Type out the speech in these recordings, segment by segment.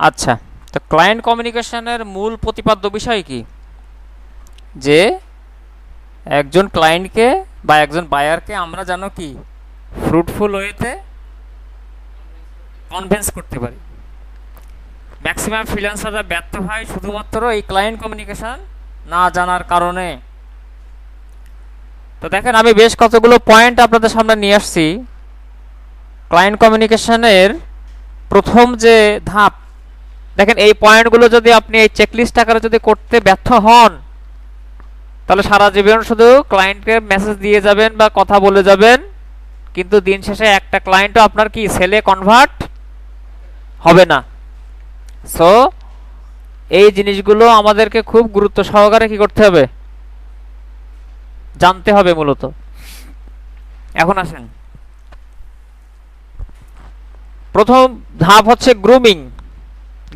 আচ্ছা তো ক্লায়েন্ট কমিউনিকেশনের মূল প্রতিপাদ্য বিষয় কি? যে একজন ক্লায়েন্টকে বা একজন বায়ারকে আমরা যেন কি? ফ্রুটফুল ওয়েতে কনভেন্স করতে পারি। ম্যাক্সিমাম ফ্রিল্যান্সাররা ব্যর্থ হয় শুধুমাত্র এই ক্লায়েন্ট কমিউনিকেশন না জানার কারণে। তো দেখেন, আমি বেশ কতগুলো পয়েন্ট আপনাদের সামনে নিয়ে আসছি। ক্লায়েন্ট কমিউনিকেশনের প্রথম যে ধাপ দেখেন, এই পয়েন্টগুলো যদি আপনি এই চেকলিস্ট আকারে যদি করতে ব্যর্থ হন, তাহলে সারা জীবন শুধু ক্লায়েন্টকে মেসেজ দিয়ে যাবেন বা কথা বলে যাবেন, কিন্তু দিন শেষে একটা ক্লায়েন্টও আপনার কি সেলে কনভার্ট হবে না। সো এই জিনিসগুলো আমাদেরকে খুব গুরুত্ব সহকারে কি করতে হবে? জানতে হবে মূলত। এখন আসেন। প্রথম ধাপ হচ্ছে গ্রুমিং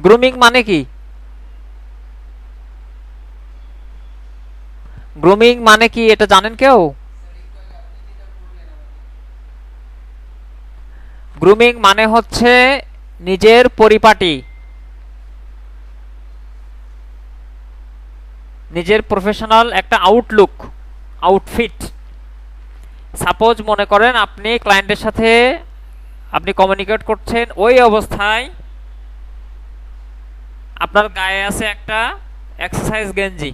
গ্রুমিং মানে কি? গ্রুমিং মানে কি এটা জানেন কেউ? গ্রুমিং মানে হচ্ছে নিজের পরিপাটি। নিজের প্রফেশনাল একটা আউটলুক আউটফিট সাপোজ মনে করেন আপনি ক্লায়েন্টের সাথে আপনি কমিউনিকেট করছেন ওই অবস্থায় আপনার গায়ে আছে একটা এক্সারসাইজ গেঞ্জি।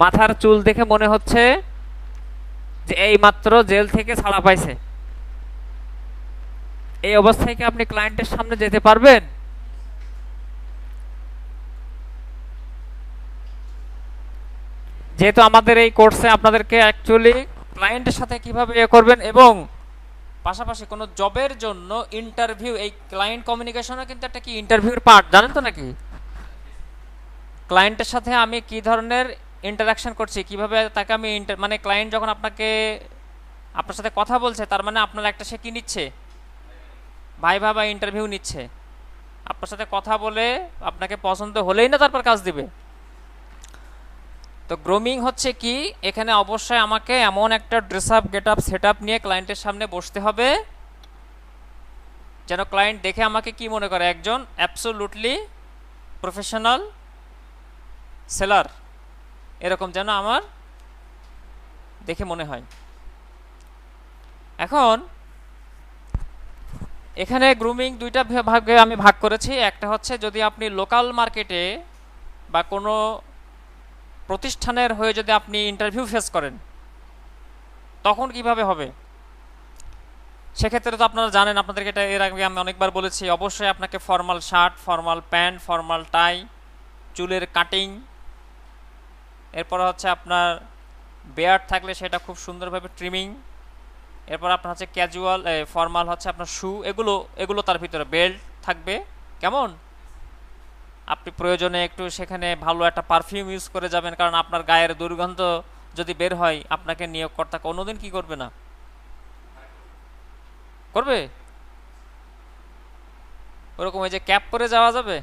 মাথার চুল দেখে মনে হচ্ছে যে এই মাত্র জেল থেকে ছাড়া পাইছে। এই অবস্থায় কি আপনি ক্লায়েন্টের সামনে যেতে পারবেন? যেহেতু আমাদের এই কোর্সে আপনাদেরকে অ্যাকচুয়ালি ক্লায়েন্টের সাথে কীভাবে ইয়ে করবেন এবং পাশাপাশি কোনো জবের জন্য ইন্টারভিউ এই ক্লায়েন্ট কমিউনিকেশনও কিন্তু একটা কি ইন্টারভিউর পার্ট জানেন তো নাকি? ক্লায়েন্টের সাথে আমি কি ধরনের ইন্টারাকশন করছি, কীভাবে তাকে আমি মানে ক্লায়েন্ট যখন আপনাকে, আপনার সাথে কথা বলছে, তার মানে আপনার একটা সে কি নিচ্ছে? ভাই বা ইন্টারভিউ নিচ্ছে। আপনার সাথে কথা বলে আপনাকে পছন্দ হলেই না তারপর কাজ দিবে? তো গ্রোমিং হচ্ছে কি? এখানে অবশ্যই আমাকে এমন একটা dress up get up set নিয়ে ক্লায়েন্টের সামনে বসতে হবে। যেন ক্লায়েন্ট দেখে আমাকে কি মনে করে? একজন অ্যাবসোলুটলি প্রফেশনাল সেলার এরকম যেন আমার দেখে মনে হয়। এখন, এখানে গ্রুমিং দুইটা ভাগে আমি ভাগ করেছি। একটা হচ্ছে যদি আপনি লোকাল মার্কেটে বা কোনো প্রতিষ্ঠানের হয়ে যদি আপনি ইন্টারভিউ ফেস করেন, তখন কীভাবে হবে? সেক্ষেত্রে তো আপনারা জানেন, আপনাদেরকে এটা এর আগে আমি অনেকবার বলেছি, অবশ্যই আপনাকে formal shirt formal pant formal tie চুলের কাটিং এরপর হচ্ছে আপনার বেয়ার্ড থাকলে সেটা খুব সুন্দরভাবে ট্রিমিং এরপর আপনার হচ্ছে ক্যাজুয়াল ফর্মাল হচ্ছে আপনার শু এগুলো এগুলো তার ভিতরে বেল্ট থাকবে। কেমন? আপনি প্রয়োজনে একটু সেখানে ভালো একটা পারফিউম ইউজ করে যাবেন, কারণ আপনার গায়ের দুর্গন্ধ যদি বের হয়, আপনাকে নিয়োগকর্তা কোনোদিন কি করবে না? করবে? ওরকম ওই যে ক্যাপ পরে যাওয়া যাবে?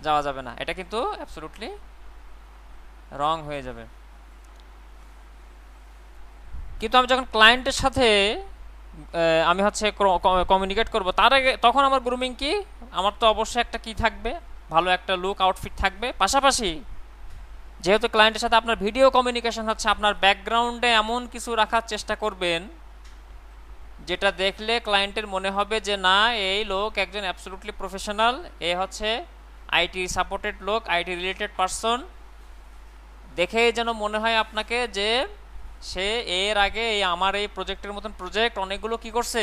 যাওয়া যাবে না। এটা কিন্তু অ্যাবসলুটলি রং হয়ে যাবে। কিন্তু আমি যখন ক্লায়েন্টের সাথে আমি হচ্ছে কমিউনিকেট করব। তার আগে তখন আমার গ্রুমিং কি? আমার তো অবশ্যই একটা কি থাকবে? ভালো একটা লুক আউটফিট থাকবে। পাশাপাশি যেহেতু ক্লায়েন্টের সাথে আপনার ভিডিও কমিউনিকেশন হচ্ছে, আপনার ব্যাকগ্রাউন্ডে এমন কিছু রাখার চেষ্টা করবেন, যেটা দেখলে ক্লায়েন্টের মনে হবে যে, না, এই লোক একজন অ্যাবসলুটলি প্রফেশনাল এ হচ্ছে আইটি সাপোর্টেড লোক আইটি রিলেটেড পারসন দেখেই যেন মনে হয় আপনাকে যে সে এর আগে এই আমার এই প্রজেক্টের মতন প্রজেক্ট অনেকগুলো কি করছে?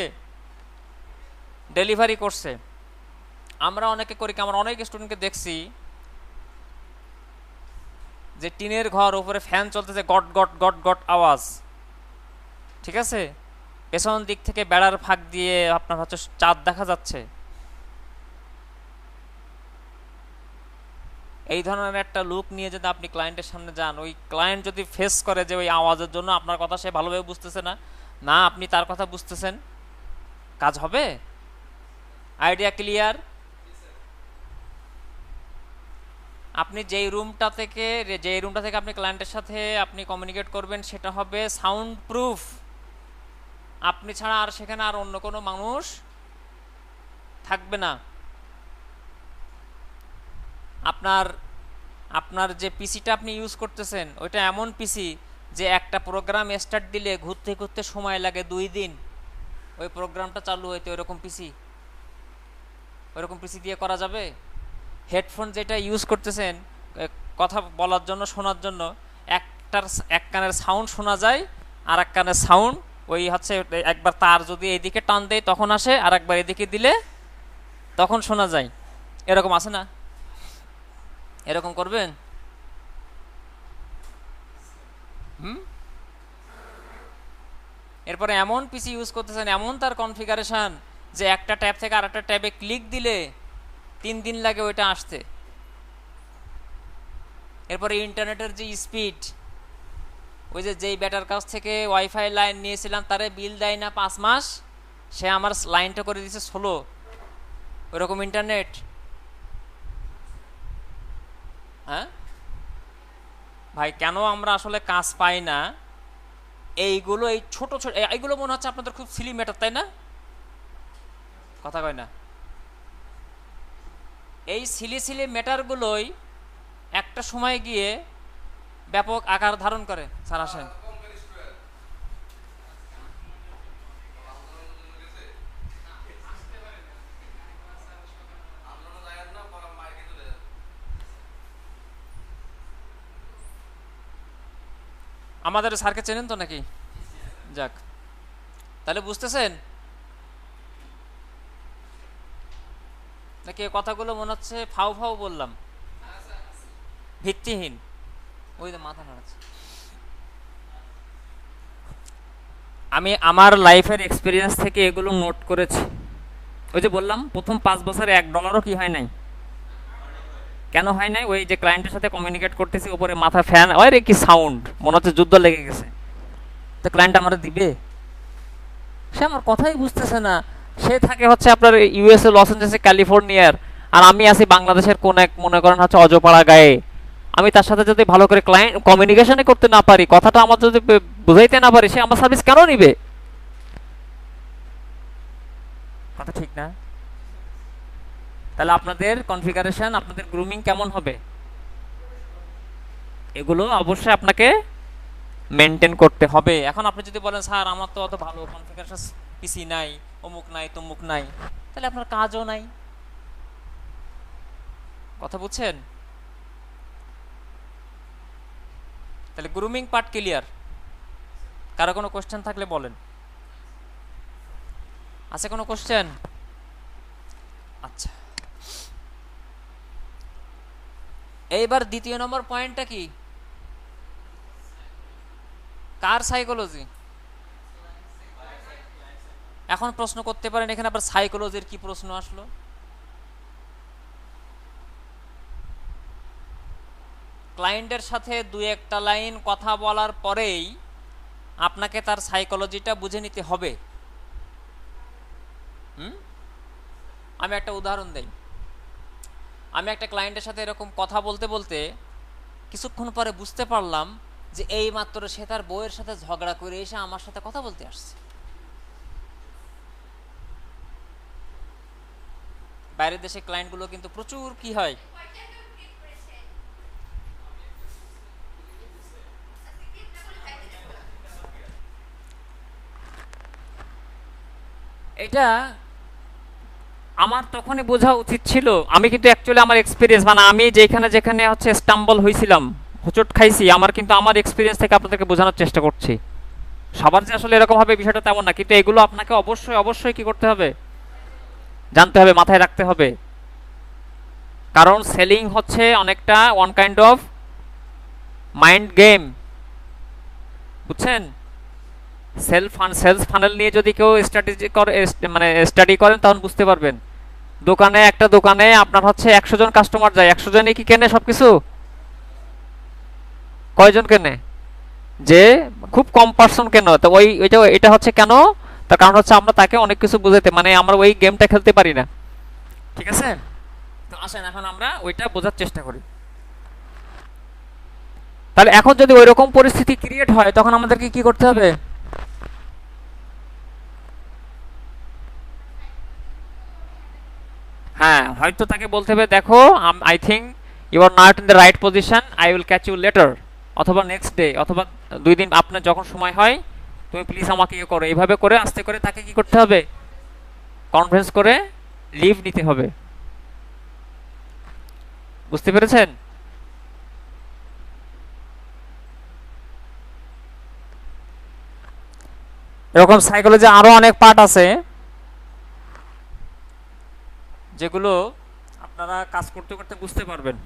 ডেলিভারি করছে। আমরা অনেকে করি কি, আমরা অনেক স্টুডেন্টকে দেখছি যে টিনের ঘর উপরে ফ্যান চলতেছে, গট গট গট গট আওয়াজ। ঠিক আছে? পেছন দিক থেকে বেড়ার ফাঁক দিয়ে আপনার হচ্ছে চাঁদ দেখা যাচ্ছে। এই ধরনের একটা লুক নিয়ে যদি আপনি ক্লায়েন্টের সামনে যান, ওই ক্লায়েন্ট যদি ফেস করে যে ওই আওয়াজের জন্য, আপনার কথা সে ভালোভাবে বুঝতেছে না না, আপনি তার কথা বুঝতেছেন। কাজ হবে? আইডিয়া ক্লিয়ার আপনি যেই রুমটা থেকে, যেই রুমটা থেকে আপনি ক্লায়েন্টের সাথে আপনি কমিউনিকেট করবেন, সেটা হবে সাউন্ড প্রুফ আপনি ছাড়া আর সেখানে আর অন্য কোনো মানুষ থাকবে না। আপনার আপনার যে পিসিটা আপনি ইউজ করতেছেন, ওইটা এমন পিসি যে একটা প্রোগ্রাম স্টার্ট দিলে ঘুরতে ঘুরতে সময় লাগে দুই দিন। ওই প্রোগ্রামটা চালু হইতে ওইরকম পিসি। ওইরকম পিসি দিয়ে করা যাবে? হেডফোন যেটা ইউজ করতেছেন কথা বলার জন্য, শোনার জন্য, একটার এক কানের সাউন্ড শোনা যায়, আর এক কানের সাউন্ড ওই হচ্ছে একবার তার যদি এদিকে টান দেয় তখন আসে, আর একবার এদিকে দিলে তখন শোনা যায়। এরকম আছে না? এরকম করবেন? হুম? এরপরে এমন পিসি ইউজ করতেছেন, এমন তার কনফিগারেশন যে একটা ট্যাব থেকে আরেকটা ট্যাবে ক্লিক দিলে তিন দিন লাগে ওইটা আসতে। এরপরে ইন্টারনেটের যে স্পিড ওই যে যেই ব্যাটার কাছ থেকে ওয়াইফাই লাইন নিয়েছিলাম, তারে বিল দেয় না পাঁচ মাস, সে আমার লাইনটা করে দিয়েছে ষোলো। ওইরকম ইন্টারনেট হ্যাঁ ভাই, কেন আমরা আসলে কাজ পাই না? এইগুলো, এই ছোট ছোট এইগুলো মনে হচ্ছে আপনাদের খুব সিলি ম্যাটার তাই না? কথা কয় না। এই সিলি সিলি ম্যাটারগুলোই একটা সময় গিয়ে ব্যাপক আকার ধারণ করে, স্যার আসেন। আমাদের স্যারকে চেনেন তো নাকি? যাক। তাহলে বুঝতেছেন? নাকি কথাগুলো মনে হচ্ছে ফাউ ফাউ বললাম? ভিত্তিহীন। ওই মাথা নাড়াচ্ছে। আমি আমার লাইফের এক্সপিরিয়েন্স থেকে এগুলো নোট করেছি। ওই যে বললাম, প্রথম পাঁচ বছরে এক ডলারও কি হয় নাই? কেন হয় নাই? ওই যে ক্লায়েন্টের সাথে কমিউনিকেট করতেছি, উপরে মাথা ফ্যান ওই রে কি সাউন্ড মনে হচ্ছে যুদ্ধ লেগে গেছে। তো ক্লায়েন্ট আমার দিবে? সে আমার কথাই বুঝতেছে না। সে থাকে হচ্ছে আপনার ইউএসএ লস এঞ্জেলসে ক্যালিফোর্নিয়ার আর আমি আছি বাংলাদেশের কোন এক, মনে করেন হচ্ছে অজপাড়া গায়ে। আমি তার সাথে যদি ভালো করে ক্লায়েন্ট কমিউনিকেশনে করতে না পারি, কথাটা আমার যদি বুঝাইতে না পারি, সে আমার সার্ভিস কেন নিবে? কথা ঠিক না? তাহলে আপনাদের কনফিগারেশন আপনাদের গ্রুমিং কেমন হবে? এগুলো অবশ্যই আপনাকে মেনটেন করতে হবে। এখন আপনি যদি বলেন, স্যার, আমার তো অত ভালো কনফিগারেশন পিসি নাই, অমুক নাই, তমুক নাই। তাহলে আপনার কাজও নাই। কথা বুঝছেন? তাহলে গ্রুমিং পার্ট ক্লিয়ার কারও কোনো কোশ্চেন থাকলে বলেন। আছে কোনো কোশ্চেন আচ্ছা। এইবার দ্বিতীয় নম্বর পয়েন্টটা কি? কার সাইকোলজি এখন প্রশ্ন করতে পারেন, এখানে আবার সাইকোলজির কি প্রশ্ন আসলো? ক্লায়েন্টের সাথে দুই একটা লাইন কথা বলার পরেই আপনাকে তার সাইকোলজিটা বুঝে নিতে হবে। হুম? আমি একটা উদাহরণ দেই। আমি একটা ক্লায়েন্টের সাথে এরকম কথা বলতে বলতে কিছুক্ষণ পরে বুঝতে পারলাম যে এই মাত্র সে তার বউয়ের সাথে ঝগড়া করে এসে আমার সাথে কথা বলতে আসছে। বাইরের দেশে ক্লায়েন্টগুলো কিন্তু প্রচুর কি হয়? এটা আমার তখনই বোঝা উচিত ছিল, আমি কিন্তু অ্যাকচুয়ালি আমার এক্সপিরিয়েন্স মানে আমি যেখানে যেখানে হচ্ছে স্টাম্বল হয়েছিলাম হোঁচট খাইছি, আমার কিন্তু আমার এক্সপিরিয়েন্স থেকে আপনাদেরকে বোঝানোর চেষ্টা করছি। সবার যে আসলে এরকম হবে বিষয়টা তেমন না, কিন্তু এগুলো আপনাকে অবশ্যই অবশ্যই কি করতে হবে? জানতে হবে, মাথায় রাখতে হবে। কারণ সেলিং হচ্ছে অনেকটা one kind of mind game বুঝছেন? সেলফ ফান সেলস ফানেল নিয়ে যদি কেউ স্ট্র্যাটেজি করে মানে স্টাডি করেন, তখন বুঝতে পারবেন। দোকানে, একটা দোকানে আপনার হচ্ছে একশো জন কাস্টমার যায়। একশো জনই কি কেনে সব কিছু কয়জন কেনে? যে খুব কম পার্সন কেন? তো ওই, ওইটা, এটা হচ্ছে কেন? তার কারণ হচ্ছে আমরা তাকে অনেক কিছু বুঝাতে মানে আমরা ওই গেমটা খেলতে পারি না। ঠিক আছে? তো আসেন, এখন আমরা ওইটা বোঝার চেষ্টা করি। তাহলে এখন যদি ওই রকম পরিস্থিতি ক্রিয়েট হয়, তখন আমাদেরকে কি করতে হবে হ্যাঁ হয়তো তাকে বলতে হবে, দেখো I think you are not in the right position I will catch you later অথবা নেক্সট ডে অথবা দুই দিন আপনার যখন সময় হয়, তুমি প্লিজ আমাকে ইয়ে করো। এইভাবে করে, আস্তে করে তাকে কি করতে হবে? কনফারেন্স করে লিভ নিতে হবে। বুঝতে পেরেছেন? এরকম সাইকোলজি আরও অনেক পার্ট আছে। যেগুলো আপনারা কাজ করতে করতে বুঝতে পারবেন।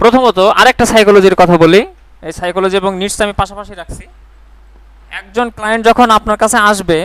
প্রথমত আরেকটা সাইকোলজির কথা বলি। এই সাইকোলজি এবং নিডস আমি পাশাপাশি রাখছি। একজন ক্লায়েন্ট যখন আপনার কাছে আসবে